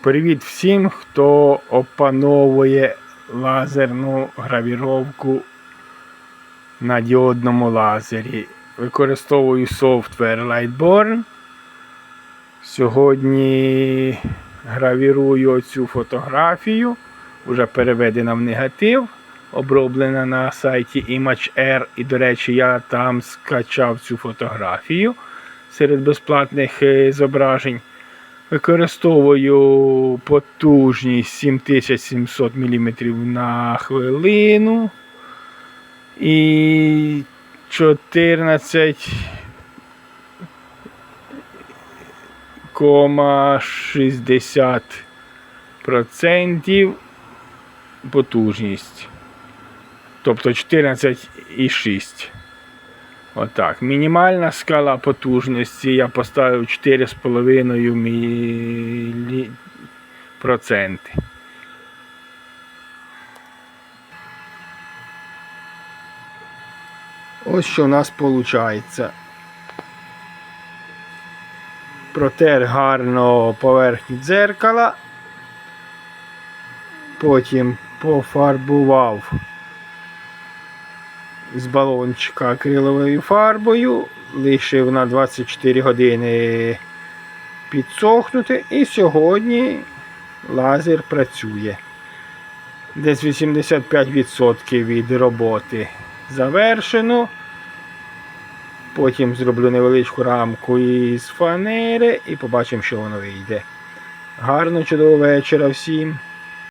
Привіт всім, хто опановує лазерну гравіровку на діодному лазері. Використовую софтвер Lightborn. Сьогодні гравірую цю фотографію, вже переведена в негатив, оброблена на сайті ImageR. І, до речі, я там скачав цю фотографію серед безплатних е, зображень. Використовую потужність 7700 мм на хвилину і 14 процентів потужність. Тобто 14,6. Отак. Мінімальна скала потужності я поставив 4,5 мілі... проценти. Ось що у нас виходить. Протер гарно поверхню дзеркала. Потім пофарбував з балончика акриловою фарбою, лишив на 24 години підсохнути і сьогодні лазер працює. Десь 85% від роботи завершено. Потім зроблю невеличку рамку із фанери і побачимо, що воно вийде. Гарно, чудового вечора всім!